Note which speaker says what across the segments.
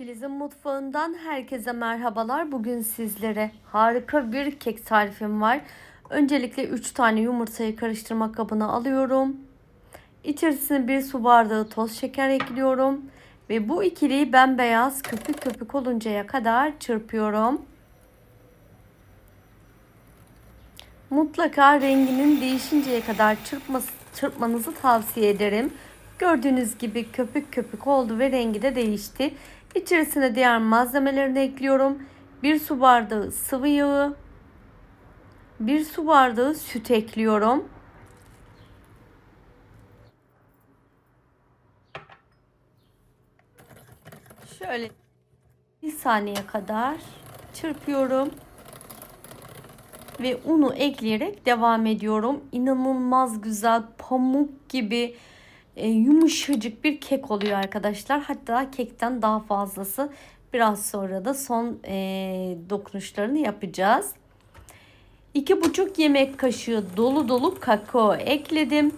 Speaker 1: Filiz'in mutfağından herkese merhabalar. Bugün sizlere harika bir kek tarifim var. Öncelikle 3 tane yumurtayı karıştırma kabına alıyorum. İçerisine bir su bardağı toz şeker ekliyorum. Ve bu ikiliyi bembeyaz köpük köpük oluncaya kadar çırpıyorum. Mutlaka renginin değişinceye kadar çırpmanızı tavsiye ederim. Gördüğünüz gibi köpük köpük oldu ve rengi de değişti. İçerisine diğer malzemelerini ekliyorum. Bir su bardağı sıvı yağı, bir su bardağı süt ekliyorum. Şöyle bir saniye kadar çırpıyorum ve unu ekleyerek devam ediyorum. İnanılmaz güzel pamuk gibi e, yumuşacık bir kek oluyor arkadaşlar. Hatta kekten daha fazlası. Biraz sonra da son e, dokunuşlarını yapacağız. 2,5 yemek kaşığı dolu dolu kakao ekledim.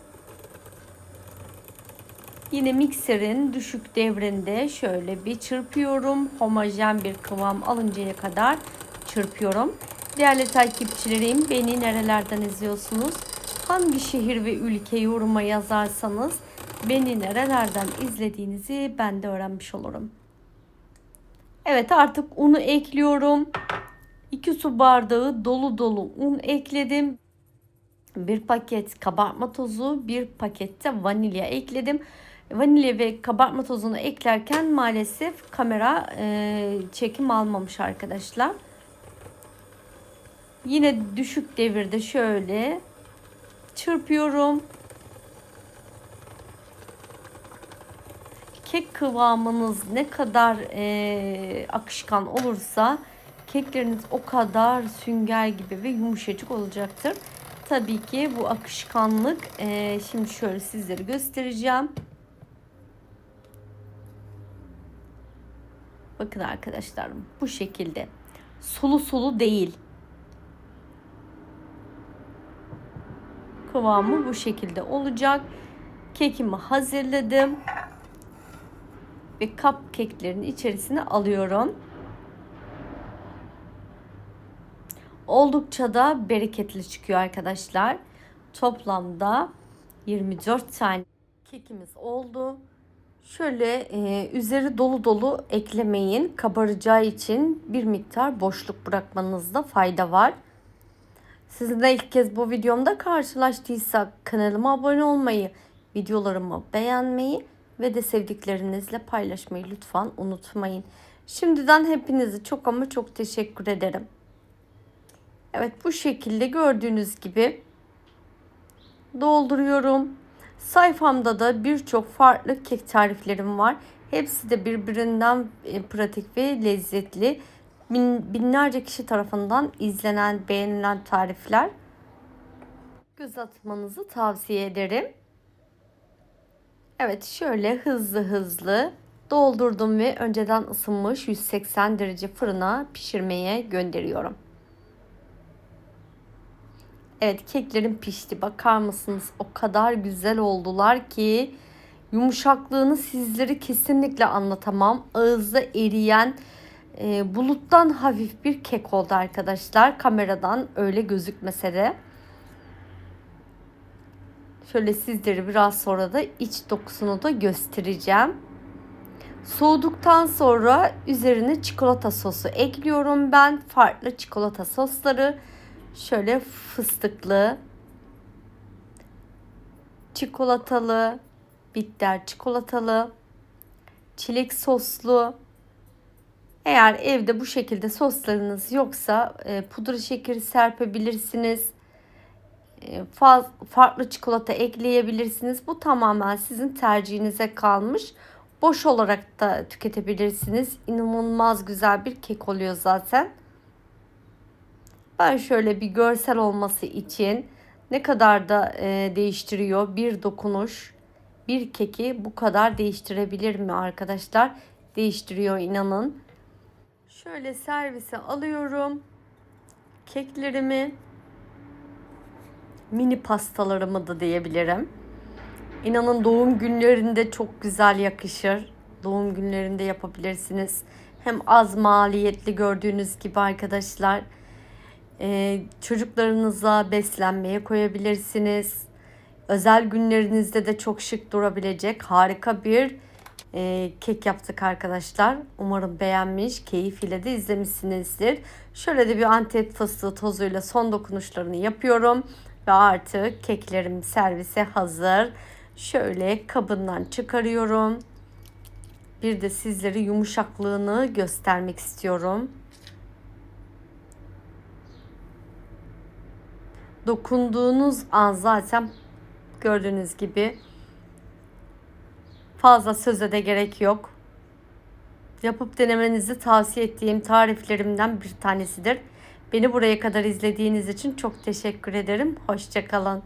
Speaker 1: Yine mikserin düşük devrinde şöyle bir çırpıyorum. Homojen bir kıvam alıncaya kadar çırpıyorum. Değerli takipçilerim beni nerelerden izliyorsunuz? Hangi şehir ve ülke yoruma yazarsanız beni nerelerden izlediğinizi ben de öğrenmiş olurum. Evet artık unu ekliyorum. 2 su bardağı dolu dolu un ekledim. Bir paket kabartma tozu, bir pakette vanilya ekledim. Vanilya ve kabartma tozunu eklerken maalesef kamera e, çekim almamış arkadaşlar. Yine düşük devirde şöyle çırpıyorum. Kek kıvamınız ne kadar e, akışkan olursa kekleriniz o kadar sünger gibi ve yumuşacık olacaktır. Tabii ki bu akışkanlık e, şimdi şöyle sizlere göstereceğim. Bakın arkadaşlar bu şekilde sulu sulu değil. Kıvamı bu şekilde olacak. Kekimi hazırladım. Ve cupcake'lerin içerisine alıyorum. Oldukça da bereketli çıkıyor arkadaşlar. Toplamda 24 tane kekimiz oldu. Şöyle e, üzeri dolu dolu eklemeyin. Kabaracağı için bir miktar boşluk bırakmanızda fayda var. Sizinle ilk kez bu videomda karşılaştıysak kanalıma abone olmayı, videolarımı beğenmeyi ve de sevdiklerinizle paylaşmayı lütfen unutmayın. Şimdiden hepinizi çok ama çok teşekkür ederim. Evet bu şekilde gördüğünüz gibi dolduruyorum. Sayfamda da birçok farklı kek tariflerim var. Hepsi de birbirinden e, pratik ve lezzetli. Bin, binlerce kişi tarafından izlenen, beğenilen tarifler. Göz atmanızı tavsiye ederim. Evet şöyle hızlı hızlı doldurdum ve önceden ısınmış 180 derece fırına pişirmeye gönderiyorum. Evet keklerim pişti. Bakar mısınız? O kadar güzel oldular ki yumuşaklığını sizlere kesinlikle anlatamam. Ağızda eriyen e, buluttan hafif bir kek oldu arkadaşlar. Kameradan öyle gözükmese de. Şöyle sizlere biraz sonra da iç dokusunu da göstereceğim. Soğuduktan sonra üzerine çikolata sosu ekliyorum ben. Farklı çikolata sosları. Şöyle fıstıklı, çikolatalı, bitter çikolatalı, çilek soslu. Eğer evde bu şekilde soslarınız yoksa e, pudra şekeri serpebilirsiniz. E, faz, farklı çikolata ekleyebilirsiniz. Bu tamamen sizin tercihinize kalmış. Boş olarak da tüketebilirsiniz. İnanılmaz güzel bir kek oluyor zaten. Ben şöyle bir görsel olması için ne kadar da e, değiştiriyor bir dokunuş. Bir keki bu kadar değiştirebilir mi arkadaşlar? Değiştiriyor inanın. Şöyle servise alıyorum. Keklerimi mini pastalarımı da diyebilirim. İnanın doğum günlerinde çok güzel yakışır. doğum günlerinde yapabilirsiniz. Hem az maliyetli gördüğünüz gibi arkadaşlar. Ee, çocuklarınıza beslenmeye koyabilirsiniz. Özel günlerinizde de çok şık durabilecek harika bir e, kek yaptık arkadaşlar. Umarım beğenmiş, keyif de izlemişsinizdir. Şöyle de bir antep fıstığı tozuyla son dokunuşlarını yapıyorum. Ve artık keklerim servise hazır. Şöyle kabından çıkarıyorum. Bir de sizlere yumuşaklığını göstermek istiyorum. Dokunduğunuz an zaten gördüğünüz gibi fazla söze de gerek yok. Yapıp denemenizi tavsiye ettiğim tariflerimden bir tanesidir. Beni buraya kadar izlediğiniz için çok teşekkür ederim. Hoşçakalın.